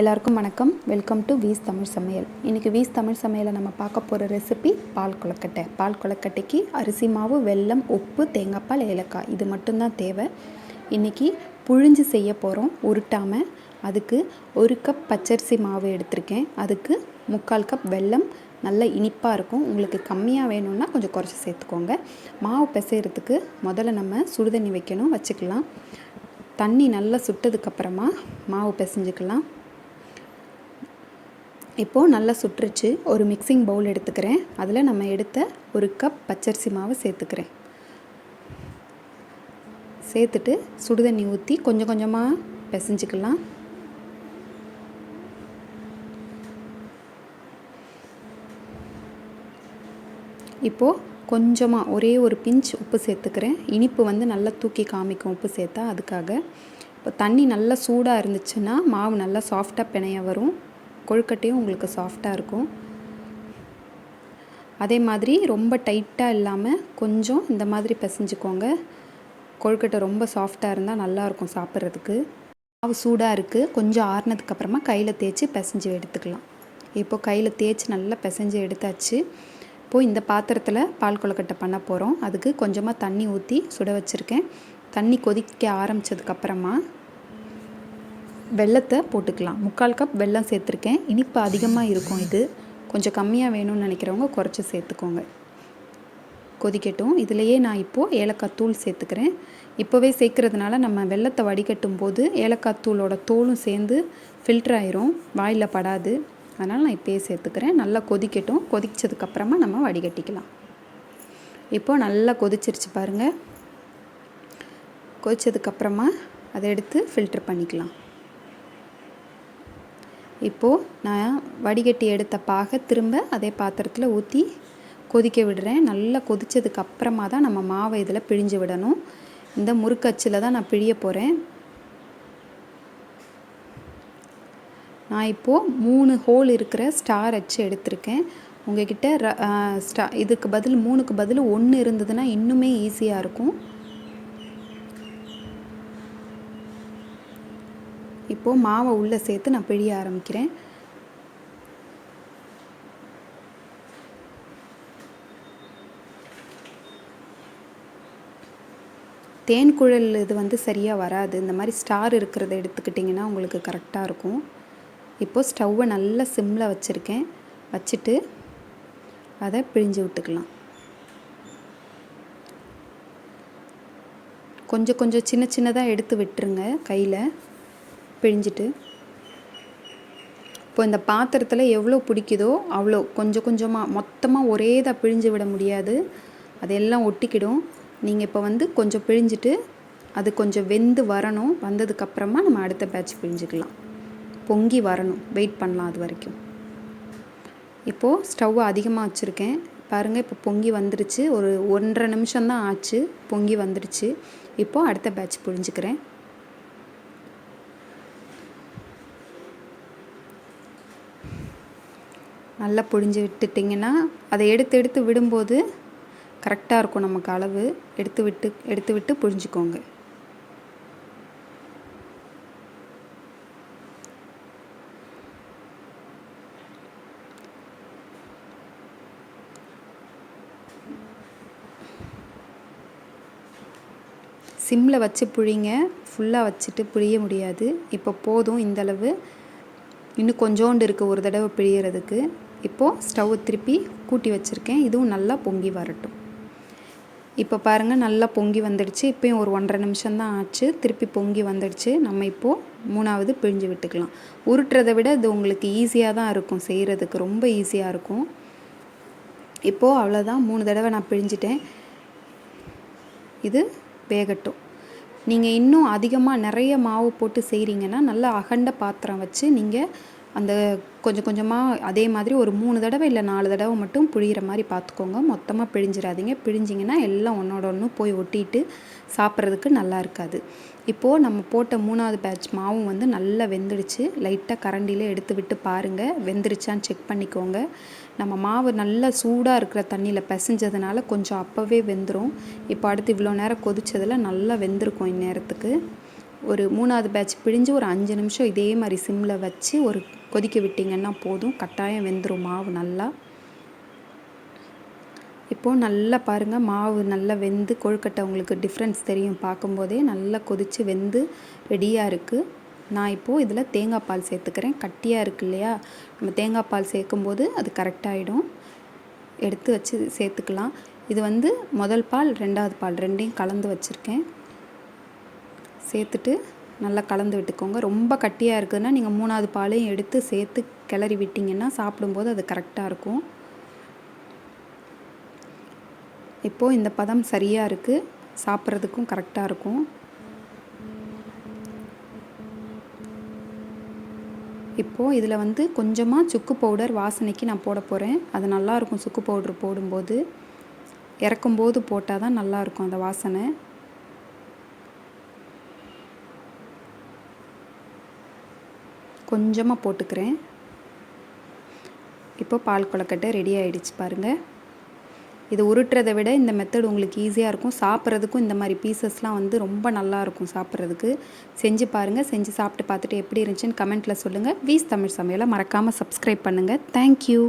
எல்லாருக்கும் வணக்கம். Welcome to views Tamil சமையல் இன்றைக்கி வீஸ் தமிழ் சமையலை நம்ம பார்க்க போகிற ரெசிபி பால் கொலக்கட்டை பால் கொலக்கட்டைக்கு அரிசி மாவு வெல்லம் உப்பு தேங்காய்பால் ஏலக்காய். இது மட்டும்தான் தேவை. இன்றைக்கி புழிஞ்சு செய்ய போகிறோம் உருட்டாமல் அதுக்கு ஒரு கப் பச்சரிசி மாவு எடுத்திருக்கேன். அதுக்கு முக்கால் கப் வெல்லம். நல்ல இனிப்பாக இருக்கும். உங்களுக்கு கம்மியாக வேணும்னா கொஞ்சம் குறைச்சி சேர்த்துக்கோங்க. மாவு பிசைகிறதுக்கு முதல்ல நம்ம சுடுதண்ணி வைக்கணும். வச்சுக்கலாம். தண்ணி நல்லா சுட்டதுக்கப்புறமா மாவு பிசைஞ்சுக்கலாம். இப்போது நல்லா சுற்றுச்சு. ஒரு மிக்சிங் பவுல் எடுத்துக்கிறேன். அதில் நம்ம எடுத்த ஒரு கப் பச்சரிசி மாவு சேர்த்துக்கிறேன். சேர்த்துட்டு சுடுதண்ணி ஊற்றி கொஞ்சம் கொஞ்சமாக பிசைஞ்சிக்கலாம். இப்போது கொஞ்சமாக ஒரே ஒரு பிஞ்ச் உப்பு சேர்த்துக்கிறேன். இனிப்பு வந்து நல்லா தூக்கி காமிக்கும் உப்பு சேர்த்தா அதுக்காக. இப்போ தண்ணி நல்லா சூடாக இருந்துச்சுன்னா மாவு நல்லா சாஃப்டாக பிணைய வரும். கொழுக்கட்டையும் உங்களுக்கு சாஃப்டாக இருக்கும். அதே மாதிரி ரொம்ப டைட்டாக இல்லாமல் கொஞ்சம் இந்த மாதிரி பிசைஞ்சுக்கோங்க. கொழுக்கட்டை ரொம்ப சாஃப்டாக இருந்தால் நல்லாயிருக்கும் சாப்பிட்றதுக்கு. மாவு சூடாக இருக்குது கொஞ்சம் ஆறுனதுக்கப்புறமா கையில் தேய்ச்சி பிசைஞ்சு எடுத்துக்கலாம். இப்போ கையில் தேய்ச்சி நல்லா பிசைஞ்சு எடுத்தாச்சு. இப்போது இந்த பாத்திரத்தில் பால் கொழுக்கட்டை பண்ண போகிறோம் அதுக்கு கொஞ்சமாக தண்ணி ஊற்றி சுட வச்சுருக்கேன். தண்ணி கொதிக்க ஆரம்பித்ததுக்கப்புறமா வெள்ளத்தை போட்டுக்கலாம். முக்கால் கப் வெல்லம் சேர்த்துருக்கேன். இனிப்பு அதிகமாக இருக்கும் இது. கொஞ்சம் கம்மியாக வேணும்னு நினைக்கிறவங்க குறைச்சி சேர்த்துக்கோங்க. கொதிக்கட்டும். இதிலையே நான் இப்போது ஏலக்காய் தூள் சேர்த்துக்கிறேன். இப்போவே சேர்க்குறதுனால நம்ம வெள்ளத்தை வடிகட்டும் போது ஏலக்காய் தூளோட தோலும் சேர்ந்து ஃபில்டர் ஆயிரும். வாயில் படாது. அதனால் நான் இப்போயே சேர்த்துக்கிறேன். நல்லா கொதிக்கட்டும். கொதிச்சதுக்கப்புறமா நம்ம வடிகட்டிக்கலாம். இப்போது நல்லா கொதிச்சிருச்சு பாருங்கள் கொதிச்சதுக்கப்புறமா அதை எடுத்து ஃபில்டர் பண்ணிக்கலாம். இப்போது நான் வடிகட்டி எடுத்த பாகை திரும்ப அதே பாத்திரத்தில் ஊற்றி கொதிக்க விடுறேன். நல்லா கொதித்ததுக்கு அப்புறமா தான் நம்ம மாவை இதில் பிழிஞ்சு விடணும். இந்த முறுக்கச்சில் தான் நான் பிழிய போகிறேன் நான் இப்போது மூணு ஹோல் இருக்கிற ஸ்டார் அச்சு எடுத்திருக்கேன். உங்ககிட்ட ஸ்டா இதுக்கு பதில் மூணுக்கு பதில் ஒன்று இருந்ததுன்னா இன்னுமே ஈஸியாக இருக்கும். இப்போது மாவை உள்ளே சேர்த்து நான் பிழிய ஆரம்பிக்கிறேன். தேன் குழல் இது வந்து சரியாக வராது. இந்த மாதிரி ஸ்டார் இருக்கிறத எடுத்துக்கிட்டிங்கன்னா உங்களுக்கு கரெக்டாக இருக்கும். இப்போது ஸ்டவ்வை நல்லா சிம்மில் வச்சுருக்கேன். வச்சுட்டு அதை பிழிஞ்சு விட்டுக்கலாம். கொஞ்சம் கொஞ்சம் சின்ன சின்னதாக எடுத்து விட்டுருங்க கையில். பிழிஞ்சிட்டு இப்போ இந்த பாத்திரத்தில் எவ்வளோ பிடிக்குதோ அவ்வளோ கொஞ்சம் கொஞ்சமாக மொத்தமாக ஒரே இதாக பிழிஞ்சு விட முடியாது. அதெல்லாம் ஒட்டிக்கிடும். நீங்கள் இப்போ வந்து கொஞ்சம் பிழிஞ்சிட்டு அது கொஞ்சம் வெந்து வரணும். வந்ததுக்கப்புறமா நம்ம அடுத்த பேட்ச் பிழிஞ்சிக்கலாம். பொங்கி வரணும். வெயிட் பண்ணலாம் அது வரைக்கும். இப்போது ஸ்டவ் அதிகமாக வச்சுருக்கேன். பாருங்கள் இப்போ பொங்கி வந்துருச்சு. ஒரு ஒன்றரை நிமிஷம்தான் ஆச்சு. பொங்கி வந்துருச்சு. இப்போது அடுத்த பேட்ச் புழிஞ்சிக்கிறேன். நல்லா புழிஞ்சு விட்டுட்டிங்கன்னா அதை எடுத்து எடுத்து விடும்போது கரெக்டாக இருக்கும் நமக்கு அளவு. எடுத்து விட்டு எடுத்து விட்டு புழிஞ்சிக்கோங்க. சிம்மில் வச்சு புழிங்க. ஃபுல்லாக வச்சுட்டு புழிய முடியாது. இப்போ போதும் இந்தளவு இன்னும் கொஞ்சோண்டு இருக்குது ஒரு தடவை பிழியறதுக்கு. இப்போது ஸ்டவ் திருப்பி கூட்டி வச்சுருக்கேன். இதுவும் நல்லா பொங்கி வரட்டும். இப்போ பாருங்கள் நல்லா பொங்கி வந்துடுச்சு. இப்போயும் ஒரு ஒன்றரை நிமிஷம் தான் ஆச்சு. திருப்பி பொங்கி வந்துடுச்சு. நம்ம இப்போது மூணாவது பிழிஞ்சு விட்டுக்கலாம். உருட்டுறதை விட இது உங்களுக்கு ஈஸியாக தான் இருக்கும். செய்கிறதுக்கு ரொம்ப ஈஸியாக இருக்கும். இப்போது அவ்வளோதான் மூணு தடவை நான் பிழிஞ்சிட்டேன். இது வேகட்டும். நீங்கள் இன்னும் அதிகமாக நிறைய மாவு போட்டு செய்கிறீங்கன்னா நல்லா அகண்ட பாத்திரம் வச்சு நீங்கள் அந்த கொஞ்சம் கொஞ்சமாக அதே மாதிரி ஒரு மூணு தடவை இல்லை நாலு தடவை மட்டும் புழிகிற மாதிரி பார்த்துக்கோங்க மொத்தமாக பிழிஞ்சிடாதீங்க. பிழிஞ்சிங்கன்னா எல்லாம் ஒன்றோட ஒன்று போய் ஒட்டிட்டு சாப்பிட்றதுக்கு நல்லா இருக்காது. இப்போது நம்ம போட்ட மூணாவது பேட்ச் மாவும் வந்து நல்லா வெந்துடுச்சு. லைட்டாக கரண்டியில் எடுத்து விட்டு பாருங்கள் வெந்துருச்சான்னு செக் பண்ணிக்கோங்க. நம்ம மாவு நல்லா சூடாக இருக்கிற தண்ணியில் பிசைஞ்சதுனால கொஞ்சம் அப்போவே வெந்துடும் இப்போ அடுத்து இவ்வளோ நேரம் கொதிச்சதில் நல்லா வெந்திருக்கும் இந்நேரத்துக்கு. ஒரு மூணாவது பேட்ச் பிழிஞ்சு ஒரு அஞ்சு நிமிஷம் இதே மாதிரி சிம்மில் வச்சு ஒரு கொதிக்க விட்டிங்கன்னா போதும். கட்டாயம் வெந்துடும் மாவு நல்லா. இப்போது நல்லா பாருங்கள் மாவு நல்லா வெந்து கொழுக்கட்டை உங்களுக்கு டிஃப்ரென்ஸ் தெரியும். பார்க்கும்போதே நல்லா கொதித்து வெந்து ரெடியாக இருக்குது நான் இப்போது இதில் தேங்காய் பால் சேர்த்துக்கிறேன். கட்டியாக இருக்கு இல்லையா? நம்ம தேங்காய் பால் சேர்க்கும்போது அது கரெக்டாகிடும் எடுத்து வச்சு சேர்த்துக்கலாம். இது வந்து முதல் பால் ரெண்டாவது பால் ரெண்டையும் கலந்து வச்சுருக்கேன். சேர்த்துட்டு நல்லா கலந்து விட்டுக்கோங்க. ரொம்ப கட்டியாக இருக்குதுன்னா நீங்கள் மூணாவது பாலையும் எடுத்து சேர்த்து கிளறி விட்டிங்கன்னா சாப்பிடும்போது அது கரெக்டாக இருக்கும். இப்போது இந்த பதம் சரியாக இருக்குது சாப்பிட்றதுக்கும் கரெக்டாக இருக்கும். இப்போது இதில் வந்து கொஞ்சமாக சுக்கு பவுடர் வாசனைக்கு நான் போட போகிறேன் அது நல்லாயிருக்கும் சுக்கு பவுடர் போடும்போது. இறக்கும்போது போட்டால் தான் நல்லாயிருக்கும் அந்த வாசனை. கொஞ்சமாக போட்டுக்கிறேன். இப்போ பால் கொலக்கட்டை ரெடி ஆகிடுச்சு பாருங்கள் இது உருட்டுறதை விட இந்த மெத்தட் உங்களுக்கு ஈஸியாக இருக்கும். சாப்பிட்றதுக்கும் இந்த மாதிரி பீசஸ்லாம் வந்து ரொம்ப நல்லாயிருக்கும் சாப்பிட்றதுக்கு. செஞ்சு பாருங்கள் செஞ்சு சாப்பிட்டு பார்த்துட்டு எப்படி இருந்துச்சுன்னு கமெண்ட்டில் சொல்லுங்கள் வீஸ் தமிழ் சமையலை மறக்காமல் சப்ஸ்கிரைப் பண்ணுங்கள் தேங்க்யூ